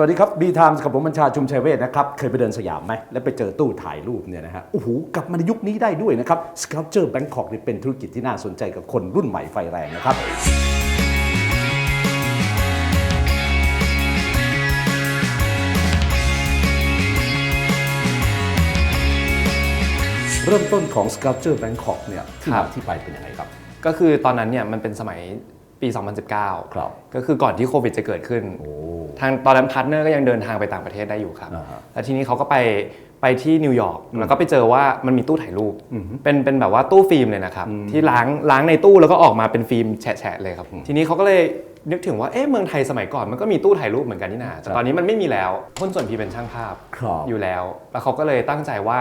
สวัสดีครับบีไทม์กับผมบัญชาชุมชัยเวทนะครับ เคยไปเดินสยามไหม แล้วไปเจอตู้ถ่ายรูปเนี่ยนะฮะ โอ้โห กลับมาในยุคนี้ได้ด้วยนะครับ Sculpture Bangkok นี่เป็นธุรกิจที่น่าสนใจกับคนรุ่นใหม่ไฟแรงนะครับเริ่มต้นของ Sculpture Bangkok เนี่ยที่ครัมาบที่ไปเป็นยังไงครับ ก็คือตอนนั้นเนี่ยมันเป็นสมัย ปี 2019 ครับ ก็คือก่อนที่โควิดจะเกิดขึ้น โอ้ ทางตอนนั้นพาร์ทเนอร์ก็ยังเดินทางไปต่างประเทศได้อยู่ครับ อ่าฮะแล้วทีนี้เขาก็ไปไปที่นิวยอร์กแล้วก็ไปเจอว่ามันมีตู้ถ่ายรูป เป็นเป็นแบบว่าตู้ฟิล์มเลยนะครับ ที่ล้างล้างในตู้แล้วก็ออกมาเป็นฟิล์มแฉะๆเลยครับ ทีนี้เขาก็เลยนึกถึงว่าเอ๊ะเมืองไทยสมัยก่อนมันก็มีตู้ถ่ายรูปเหมือนกันนี่นาแต่ตอนนี้มันไม่มีแล้วพ้นส่วนพีเป็นช่างภาพครับ อยู่แล้ว แล้วเขาก็เลยตั้งใจว่า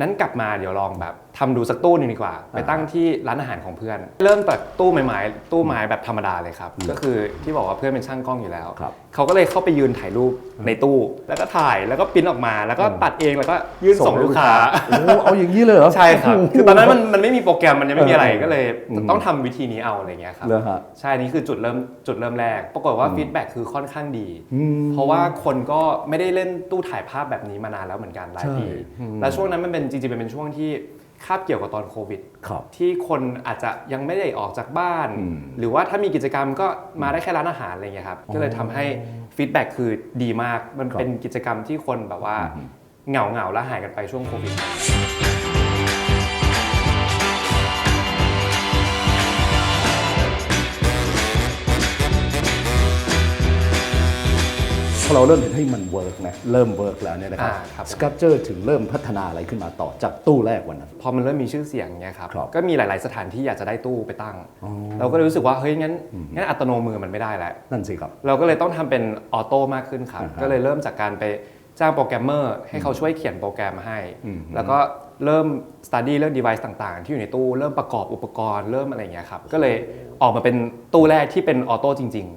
นั้นกลับมาเดี๋ยวลองแบบ ทำดูสักตู้หนึงดีกว่า ไปตั้งที่ร้านอาหารของเพื่อน เริ่มจากตู้ไม้ๆตู้ไม้แบบธรรมดาเลยครับ ก็คือที่บอกว่าเพื่อนเป็นช่างกล้องอยู่แล้ว ครับเขาก็เลยเข้าไปยืนถ่ายรูปในตู้ แล้วก็ถ่ายแล้วก็ปริ้นออกมา แล้วก็ตัดเองแล้วก็ยื่นส่งลูกค้า โอ้เอาอย่างนี้เลยเหรอ ใช่ครับโโหคือตอนนั้นมันมันไม่มีโปรแกรมมันยังไม่มีอะไรเออก็เลยอืมต้องทำวิธีนี้เอาอะไรเงี้ยครับ เหรอฮะ ใช่นี่คือจุดเริ่มจุดเริ่มแรก ปรากฏว่าฟีดแบ็กคือค่อนข้างดี อืม เพราะว่าคนก็ไม่ได้เล่นตู้ถ่ายภาพแบบนี้มานานแล้วเหมือนกันหลายปีใช่อืมแล้วช่วงนั้นมันเป็นจริงๆมันเป็นช่วงที่ คาบเกี่ยวกับตอนโควิด ครับที่คนอาจจะยังไม่ได้ออกจากบ้าน อืม หรือว่าถ้ามีกิจกรรมก็มาได้แค่ร้านอาหารอะไรเงี้ยครับ ก็เลยทำให้ฟีดแบ็กคือดีมาก มันครับเป็นกิจกรรมที่คนแบบว่าอืมเหงาเหงาๆแล้วหายกันไปช่วงโควิด อเราเริ่มเห็นให้มันเวิร์กนะเริ่มเวิร์กแล้วเนี่ยนะครับอ่าครับสกับเจอร์ถึงเริ่มพัฒนาอะไรขึ้นมาต่อจากตู้แรกวันนั้น พอมันเริ่มมีชื่อเสียงเนี่ยครับครับก็มีหลาย ๆ สถานที่อยากจะได้ตู้ไปตั้งอ๋อเราก็เลยรู้สึกว่าเฮ้ยงั้นงั้นอัตโนมือมันไม่ได้แล้ว นั่นสิครับ เราก็เลยต้องทำเป็นออโต้มากขึ้นครับ อ่าฮะก็เลยเริ่มจากการไปจ้างโปรแกรมเมอร์ให้เขาช่วยเขียนโปรแกรมมาให้ อืม แล้วก็เริ่ม study เรื่อง device ต่างๆ ที่อยู่ในตู้ เริ่มประกอบอุปกรณ์ เริ่มอะไรอย่างเงี้ยครับ ก็เลยออกมาเป็นตู้แรกที่เป็นออโต้จริง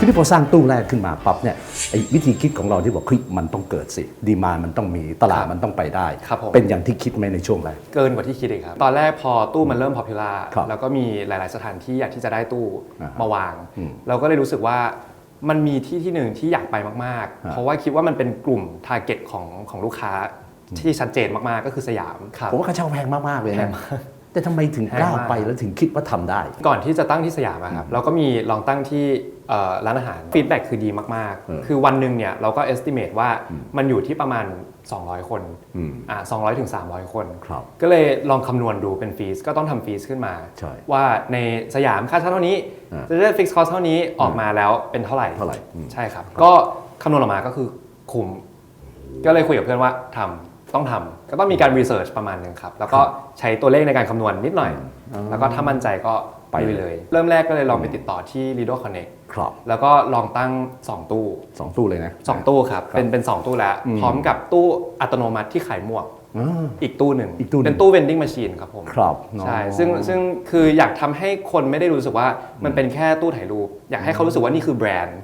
ทีนี้พอสร้างตู้แรกขึ้นมาปั๊บเนี่ยไอ้วิธีคิดของเราที่บอกเฮ้ยมันต้องเกิดสิ ดีมามันต้องมีตลาดครับมันต้องไปได้ ครับผม เป็นอย่างที่คิดไหมในช่วงแรกๆเกินกว่าที่คิดอีกครับ ตอนแรกพอตู้มันเริ่ม popular ครับแล้วก็มีหลาย ๆ สถานที่อยากที่จะได้ตู้อ่าฮะมาวาง อืมเราก็เลยรู้สึกว่ามันมีที่ที่หนึ่งที่อยากไปมากอ่าๆเพราะว่าคิดว่ามันเป็นกลุ่ม target ของของลูกค้าที่ชัดเจนมาก ๆ ก็คือสยามครับ ผมว่าค่าเช่าแพงมาก ๆ เลยแพนะงมาก แต่ทำไมถึงกล้าแพงมากไปแล้วถึงคิดว่าทำได้ ก่อนที่จะตั้งที่สยามอะครับเราก็มีลองตั้งที่เอ่อร้านอาหารฟีดแบ็กคือดีมากเออๆคือวันหนึ่งเนี่ยเราก็ estimate ว่ามันอยู่ที่ประมาณ 200 คนอืมอ่า200ถึง300 คนครับก็เลยลองคำนวณดูเป็นฟีสก็ต้องทำฟีสขึ้นมาใช่ว่าในสยามค่าเช่าเท่านี้อ่าจะได้ฟิกซ์คอสเท่านี้ออกมาแล้วเป็นเท่าไหร่เท่าไหร่อืมใช่ครับ ก็คำนวณออกมาก็คือคุ้มก็เลยคุยกับเพื่อนว่าทำ ต้องทำก็ต้องมีการรีเสิร์ชประมาณหนึ่งครับ แล้วก็ใช้ตัวเลขในการคำนวณนิดหน่อยแล้วก็ถ้ามั่นใจก็ไปไปเลยเลย เริ่มแรกก็เลยลองไปติดต่อที่ Lido Connect ครับแล้วก็ลองตั้ง 2 ตู้ สองตู้เลยนะ 2 ตู้ครับ เป็นเป็น 2 ตู้แล้ว อืม พร้อมกับตู้อัตโนมัติที่ขายหมวก อ่า อีกตู้หนึ่งอีกตู้หนึ่ง เป็นตู้ vending machine ครับผมครับใช่อ๋อซึ่งซึ่งคืออยากทำให้คนไม่ได้รู้สึกว่ามันเป็นแค่ตู้ถ่ายรูป อยากให้เขารู้สึกว่านี่คือแบรนด์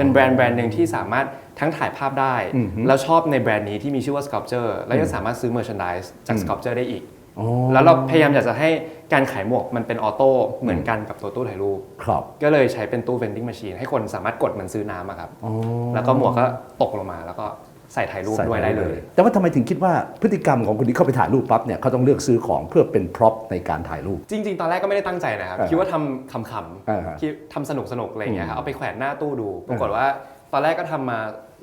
เป็นแบรนด์แบรนด์หนึ่งที่สามารถทั้งถ่ายภาพได้อืมฮึแล้วชอบในแบรนด์นี้ที่มีชื่อว่า sculpture แล้วยังสามารถซื้อ merchandise จาก sculpture ได้อีกอ๋อแล้วเราพยายามอยากจะให้การขายหมวกมันเป็นออโต้เหมือนกันกับตัวตู้ถ่ายรูปครับก็เลยใช้เป็นตู้ vending machine ให้คนสามารถกดเหมือนซื้อน้ำอะครับอ๋อแล้วก็หมวกก็ตกลงมาแล้วก็ ใส่ถ่ายรูปใส่ด้วยได้เลย แต่ว่าทำไมถึงคิดว่าพฤติกรรมของคนที่เข้าไปถ่ายรูปปั๊บเนี่ยเขาต้องเลือกซื้อของเพื่อเป็นพร็อพในการถ่ายรูป จริง ๆ ตอนแรกก็ไม่ได้ตั้งใจนะครับอ่าคิดว่าทำขำอ่าฮะๆคิดทำสนุกสนุกๆอะไรอย่างเงี้ยครับอืมเอาไปแขวนหน้าตู้ดู ปรากฏว่าตอนแรกก็ทำมา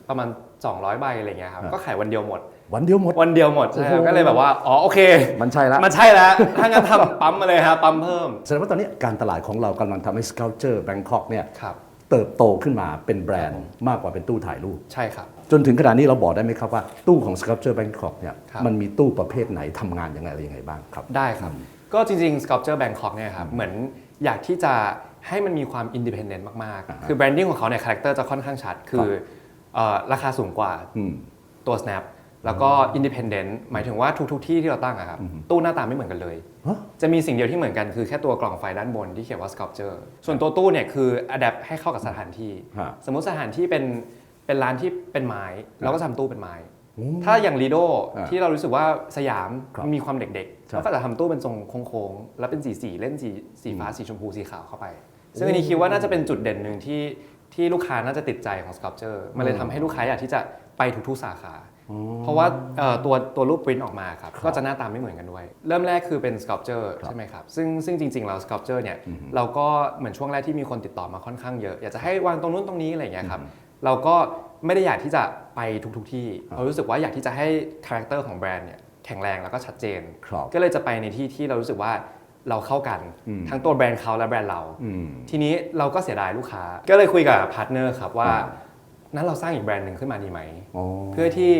ประมาณ 200 ใบอะไรอย่างเงี้ยครับอ่าก็ขายวันเดียวหมด วันเดียวหมด วันเดียวหมดใช่ครับโอ้โหก็เลยแบบว่า อ๋อ โอเค มันใช่แล้วมันใช่แล้ว ถ้างั้นทำปั๊มมาเลยครับ ปั๊มเพิ่ม แสดงว่าตอนนี้การตลาดของเรากำลังทำให้ Sculpture Bangkok เนี่ยครับเติบโตขึ้นมาเป็นแบรนด์มากกว่าเป็นตู้ถ่ายรูป ใช่ครับ จนถึงขนาดนี้เราบอกได้ไหมครับว่าตู้ของ Sculpture Bangkok เนี่ยครับ มันมีตู้ประเภทไหนทำงานยังไงอะไรยังไงบ้างครับ ได้ครับ ก็จริงๆ Sculpture Bangkok เนี่ยครับเหมือนอยากที่จะให้มันมีความ independent มาก อ่าฮะๆ คือ branding ของเขาเนี่ยคาแรคเตอร์จะค่อนข้างชัด คือเอ่อราคาสูงกว่าอืม ตัว snap แล้วก็ independent หมายถึงว่าทุก ๆ ที่ที่เราตั้งอะครับตู้หน้าตาไม่เหมือนกันเลย ฮะ จะมีสิ่งเดียวที่เหมือนกันคือแค่ตัวกล่องไฟด้านบนที่เขียนว่า sculpture ส่วนตัวตู้เนี่ยคือ adapt ให้เข้ากับสถานที่ ฮะ สมมุติสถานที่เป็น เป็นร้านที่เป็นไม้เราก็ทำตู้เป็นไม้อืมถ้าอย่างลีโดอ่าที่เรารู้สึกว่าสยามครับมีความเด็กๆใช่เราก็จะทำตู้เป็นทรงโค้งๆแล้วเป็นสีสีๆเล่นสีสีฟ้าสีชมพูสีขาวเข้าไป ซึ่งอันนี้คิดว่าน่าจะเป็นจุดเด่นหนึ่งที่ที่ลูกค้าน่าจะติดใจของ sculpture มันเลยทำให้ลูกค้าอยากที่จะไปทุกๆสาขา เพราะว่าเอ่อตัวตัวรูปปริ้นออกมาครับก็จะหน้าตาไม่เหมือนกันด้วย เริ่มแรกคือเป็น sculpture ใช่ไหมครับซึ่งซึ่งจริงๆแล้ว sculpture เนี่ยเราก็เหมือนช่วงแรกที่มีคนติดต่อมาค่อนข้างเยอะ อยากจะให้วางตรงนู้นตรงนี้อะไรอย่างเงี้ยครับ เราก็ไม่ได้อยากที่จะไปทุกๆที่เรารู้สึกว่าอยากที่จะให้คาแรคเตอร์ของแบรนด์เนี่ยแข็งแรงแล้วก็ชัดเจน ครับก็เลยจะไปในที่ที่เรารู้สึกว่าเราเข้ากัน อืม ทั้งตัวแบรนด์เขาและแบรนด์เรา อืม ทีนี้เราก็เสียดายลูกค้า ก็เลยคุยกับพาร์ทเนอร์ครับว่า อ่า นั้นเราสร้างอีกแบรนด์หนึ่งขึ้นมาดีไหม อ๋อ เพื่อที่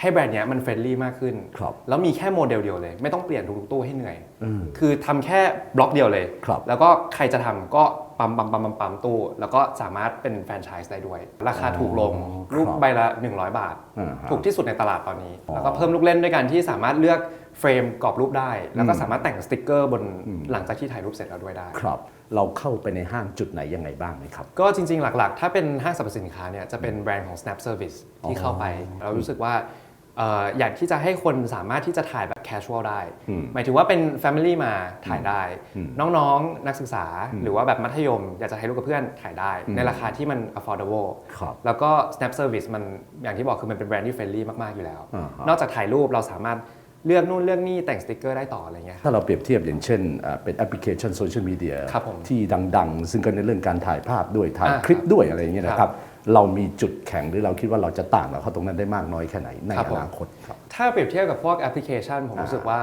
ให้แบรนด์เนี้ยมันเฟรนลี่มากขึ้น ครับแล้วมีแค่โมเดลเดียวเลย ไม่ต้องเปลี่ยนทุกๆตู้ให้เหนื่อย อืมคือทำแค่บล็อกเดียวเลย ครับแล้วก็ใครจะทำก็ ปั๊มปั๊มปั๊มปั๊มปั๊มตู้ แล้วก็สามารถเป็นแฟรนไชส์ได้ด้วย ราคาถูกลงอ๋อรูปครับใบละ 100 บาท อ่าฮะถูกที่สุดในตลาดตอนนี้อ๋อแล้วก็เพิ่มลูกเล่นด้วยกันที่สามารถเลือกเฟรมกรอบรูปได้ แล้วก็อืมสามารถแต่งสติกเกอร์บนอืมหลังจากที่ถ่ายรูปเสร็จแล้วด้วยได้ ครับ เราเข้าไปในห้างจุดไหนยังไงบ้างไหมครับ ก็จริงๆ หลักๆ ถ้าเป็นห้างสรรพสินค้าเนี่ยจะเป็นแบรนด์ของ Snap Service ที่เข้าไป เรารู้สึกว่าเอ่ออยากที่จะให้คนสามารถที่จะถ่ายแบบ casual ได้อืมหมายถึงว่าเป็น Family มาถ่ายได้อืมน้องๆ นักศึกษาหรือว่าแบบมัธยม อยากจะถ่ายรูปกับเพื่อนถ่ายได้อืมในราคาที่มัน affordable ครับแล้วก็ Snap Service มันอย่างที่บอกคือมันเป็นแบรนด์ที่ friendly มากๆ อยู่แล้วอ่าฮะนอกจากถ่ายรูปเราสามารถเลือกนู่นเลือกนี่แต่งสติกเกอร์ได้ต่ออะไรเงี้ยครับถ้าเราเปรียบเทียบอย่างเช่นอ่าเป็นแอปพลิเคชันโซเชียลมีเดียครับผมที่ดัง ๆ ซึ่งก็ในเรื่องการถ่ายภาพด้วยถ่ายอ่าคลิปด้วยอะไรอย่างเงี้ยนะคครัรับบ เรามีจุดแข็งหรือเราคิดว่าเราจะต่างกับเขาตรงนั้นได้มากน้อยแค่ไหนในครับอผมนาคตครับ ถ้าเปรียบเทียบกับพวกแอปพลิเคชันผมอ่ารู้สึกว่า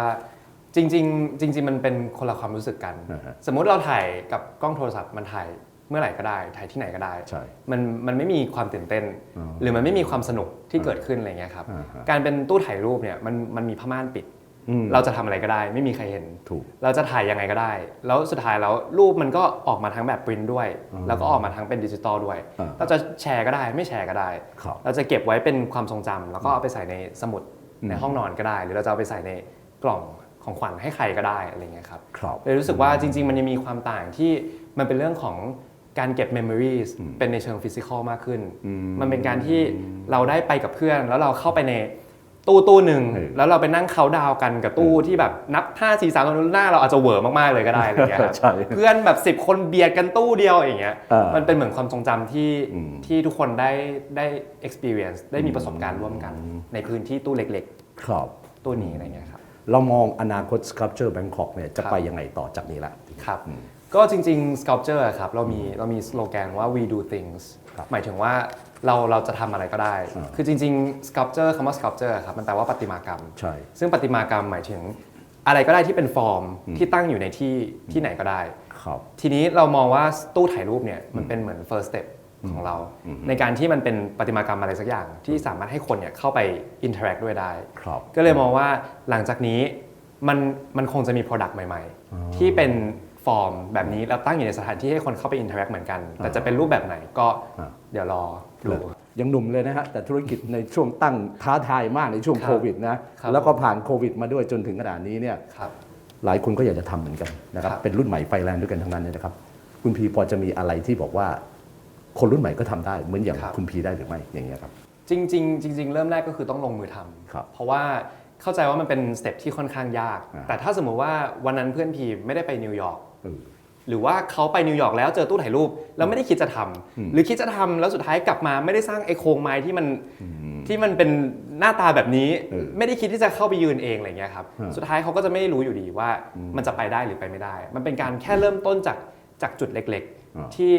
จริง ๆ จริง ๆ มันเป็นคนละความรู้สึกกันอ่าฮะสมมุติเราถ่ายกับกล้องโทรศัพท์มันถ่ายเมื่อไหร่ก็ได้ ถ่ายที่ไหนก็ได้ใช่มันมันไม่มีความตื่นเต้นอ๋อหรือมันไม่มีความสนุกที่เกิดขึ้นอะไรเงี้ยครับอ่าฮะการเป็นตู้ถ่ายรูปเนี่ยมันมันมีผ้าม่านปิดอืม เราจะทำอะไรก็ได้ ไม่มีใครเห็นถูกเราจะถ่ายยังไงก็ได้ แล้วสุดท้ายแล้วรูปมันก็ออกมาทั้งแบบปริ้นด้วย แล้วก็ออกมาทั้งเป็นดิจิตอลด้วยอ่าเราจะแชร์ก็ได้ไม่แชร์ก็ได้ครับเราจะเก็บไว้เป็นความทรงจำแล้วก็เอาไปใส่ในสมุดอืมในห้องนอนก็ได้ หรือเราจะเอาไปใส่ในกล่องของขวัญให้ใครก็ได้อะไรเงี้ยครับครับเลยรู้สึกว่าจริง ๆ มันยังมีความต่างที่มันเป็นเรื่องของการเก็บ memories เป็นในเชิงฟิสิกอลมากขึ้นอืมมันเป็นการที่เราได้ไปกับเพื่อน แล้วเราเข้าไปใน ตู้ตู้หนึ่งเออแล้วเราไปนั่งเขาน์ดาวน์กันกับตู้ที่แบบนับ5 4 3 2หน้าเราอาจจะเหวอร์มากๆเลยก็ได้อะไรเงี้ยครับใช่เพื่อนแบบ10คนเบียดกันตู้เดียวอย่างเงี้ยเออมันเป็นเหมือนความทรงจำที่อืมที่ทุกคนได้ได้ experience ได้มีประสบการณ์ร่วมกัน ในพื้นที่ตู้เล็กครับๆตู้นี้อะไรเงี้ยครับเรามองอนาคต Sculpture Bangkok เนี่ยจะไปยังไงต่อจากนี้ละครับก็จริงๆ sculpture อะครับเรามีเรามีสโลแกนว่า we do things ครับหมายถึงว่า เราเราจะทำอะไรก็ได้ อ่า คือจริงๆ sculpture คำว่า sculpture อะครับมันแปลว่าประติมากรรม ใช่ ซึ่งประติมากรรมหมายถึงอะไรก็ได้ที่เป็นฟอร์มที่ตั้งอยู่ในที่ที่ไหนก็ได้ ครับ ทีนี้เรามองว่าตู้ถ่ายรูปเนี่ยมันเป็นเหมือน first step ของเรา ในการที่มันเป็นประติมากรรมอะไรสักอย่าง ที่สามารถให้คนเนี่ยเข้าไป interact ด้วยได้ ครับ ก็เลยมองว่าหลังจากนี้มันมันคงจะมี Product ใหม่ ๆ ที่เป็น ฟอร์มแบบนี้แล้วตั้งอยู่ในสถานที่ให้คนเข้าไป interact เหมือนกัน แต่จะเป็นรูปแบบไหนก็อ่าเดี๋ยวรอดูยังหนุ่มเลยนะฮะแต่ธุรกิจในช่วงตั้งท้าทายมากในช่วงครับโควิดนะครับแล้วก็ผ่านโควิดมาด้วยจนถึงขนาดนี้เนี่ยครับหลายคนก็อยากจะทำเหมือนกันนะครับครับเป็นรุ่นใหม่ไฟแรงด้วยกันทั้งนั้นเนี่ยนะครับ คุณพีพอจะมีอะไรที่บอกว่า คนรุ่นใหม่ก็ทำได้เหมือนอย่างครับคุณพีได้หรือไม่อย่างเงี้ยครับจริงๆจริงๆเริ่มแรกก็คือต้องลงมือทำครับเพราะว่าเข้าใจว่ามันเป็นสเต็ปที่ค่อนข้างยากอ่าแต่ถ้าสมมุติว่าวันนั้นเพื่อนพีไม่ได้ไปนิวยอร์กเออ หรือว่าเขาไปนิวยอร์กแล้วเจอตู้ถ่ายรูป แล้วไม่ได้คิดจะทำอืมหรือคิดจะทำแล้วสุดท้ายกลับมาไม่ได้สร้างไอ้โครงไม้ที่มันที่มันเป็นหน้าตาแบบนี้เออไม่ได้คิดที่จะเข้าไปยืนเองอะไรเงี้ยครับอ่าสุดท้ายเขาก็จะไม่รู้อยู่ดีว่ามันจะไปได้หรือไปไม่ได้ มันเป็นการแค่เริ่มต้นจากจากจุดเล็กอ่าๆที่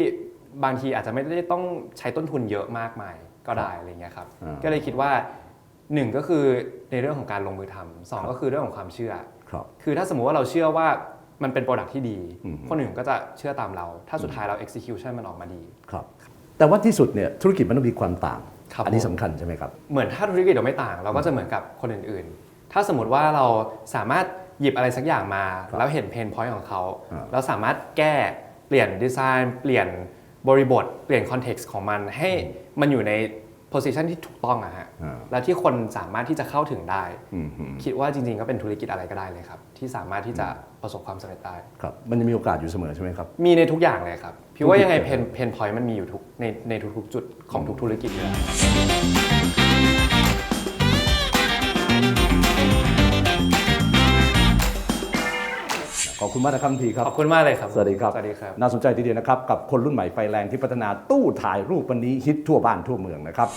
บางทีอาจจะไม่ได้ต้องใช้ต้นทุนเยอะมากมายก็ได้อะไรเงี้ยครับอ่าก็เลยคิดว่าหนึ่งก็คือในเรื่องของการลงมือทำสองก็คือเรื่องของความเชื่อครับคือถ้าสมมุติว่าเราเชื่อว่า มันเป็นโปรดักที่ดีอืมคนอื่นก็จะเชื่อตามเรา ถ้าสุดท้ายเรา execution มันออกมาดี ครับ แต่ว่าที่สุดเนี่ยธุรกิจมันต้องมีความต่างครับอันนี้ผมสำคัญใช่ไหมครับ เหมือนถ้าธุรกิจเราไม่ต่าง เราก็จะเหมือนกับคนอื่น ๆ ถ้าสมมติว่าเราสามารถหยิบอะไรสักอย่างมาครับแล้วเห็นเพนพอยต์ของเขาอ่าแล้วสามารถแก้เปลี่ยนดีไซน์ เปลี่ยนบริบท เปลี่ยนคอนเท็กซ์ของมันให้มันอยู่ใน โพสิชันที่ถูกต้องอะฮะอ่า แล้วที่คนสามารถที่จะเข้าถึงได้ อืมฮึคิดว่าจริงๆก็เป็นธุรกิจอะไรก็ได้เลยครับ ที่สามารถที่จะประสบความสำเร็จได้ ครับมันจะมีโอกาสอยู่เสมอใช่ไหมครับ มีในทุกอย่างเลยครับ พี่ว่ายังไงทุกเพอย่างนเพนพอยต์มันมีอยู่ทุกในในทุกๆจุดของทุกธุรกิจเลย ขอบคุณมากนะครับคุณพีครับ ขอบคุณมากเลยครับ สวัสดีครับ สวัสดีครับ น่าสนใจทีเดียวนะครับ กับคนรุ่นใหม่ไฟแรงที่พัฒนาตู้ถ่ายรูปวันนี้ฮิตทั่วบ้านทั่วเมืองนะครับ